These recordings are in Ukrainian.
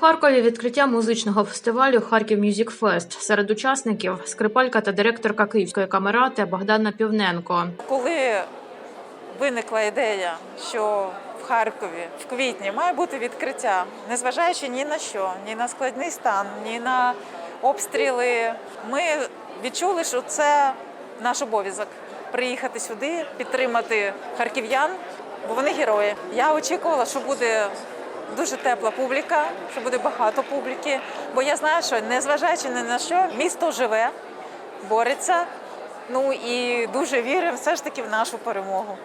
Харкові відкриття музичного фестивалю Харків Мюзік Фест. Серед учасників скрипалька та директорка Київської камерати Богдана Півненко. Коли виникла ідея, що в Харкові в квітні має бути відкриття, незважаючи ні на що, ні на складний стан, ні на обстріли, ми відчули, що це наш обов'язок приїхати сюди, підтримати харків'ян, бо вони герої. Я очікувала, що буде дуже тепла публіка, що буде багато публіки, бо я знаю, що незважаючи ні на що, місто живе, бореться. Ну і дуже віримо все ж таки в нашу перемогу.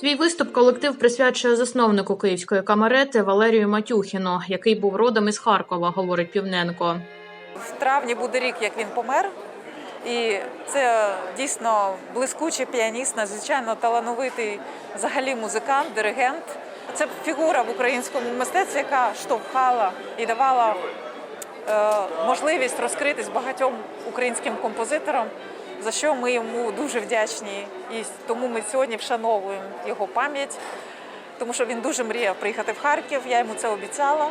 Свій виступ колектив присвячує засновнику Київської камерети Валерію Матюхіну, який був родом із Харкова, говорить Півненко. В травні буде рік, як він помер. І це дійсно блискучий піаніст, надзвичайно талановитий взагалі музикант, диригент. Це фігура в українському мистецтві, яка штовхала і давала е, можливість розкритись багатьом українським композиторам, за що ми йому дуже вдячні. І тому ми сьогодні вшановуємо його пам'ять, тому що він дуже мріяв приїхати в Харків. Я йому це обіцяла.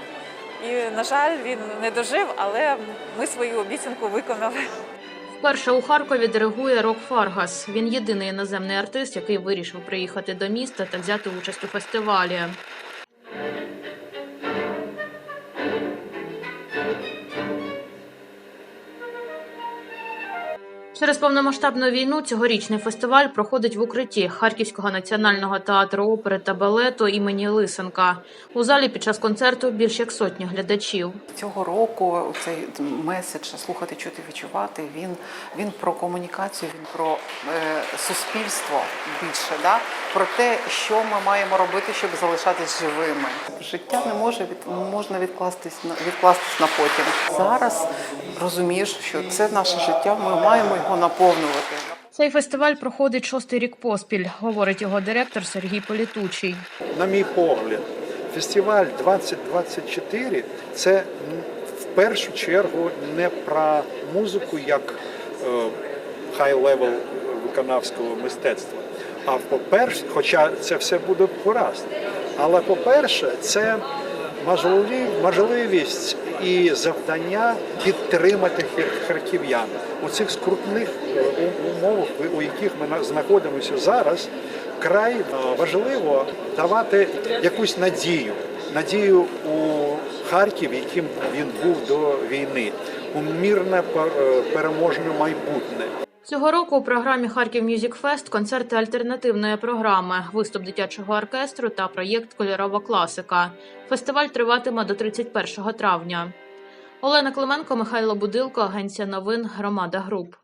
І, на жаль, він не дожив, але ми свою обіцянку виконали. Вперше у Харкові диригує Рок Фаргас. Він єдиний іноземний артист, який вирішив приїхати до міста та взяти участь у фестивалі. Через повномасштабну війну цьогорічний фестиваль проходить в укритті Харківського національного театру опери та балету імені Лисенка. У залі під час концерту більш як сотні глядачів. Цього року цей меседж слухати, чути, відчувати. Він він про комунікацію, він про е, суспільство більше, да? про те, що ми маємо робити, щоб залишатись живими. Життя не може від можна відкластись на відкластись на потім. Зараз розумієш, що це наше життя. Ми маємо його наповнювати. Цей фестиваль проходить шостий рік поспіль, говорить його директор Сергій Політучий. на мій погляд, фестиваль 2024 це в першу чергу не про музику як хай-левел виконавського мистецтва. А по-перше, хоча це все буде гаразд, але по-перше, це можливі- можливість і завдання підтримати хар- харків'ян у цих скрутних е, умовах, у яких ми знаходимося зараз. Край е, важливо давати якусь надію, надію у Харків, яким він був до війни, у мирне е, переможне майбутнє. Цього року у програмі Харків Мюзік Фест концерти альтернативної програми, виступ дитячого оркестру та проєкт Кольорова класика. Фестиваль триватиме до 31 травня. Олена Клименко, Михайло Будилко, Агенція новин Громада Груп.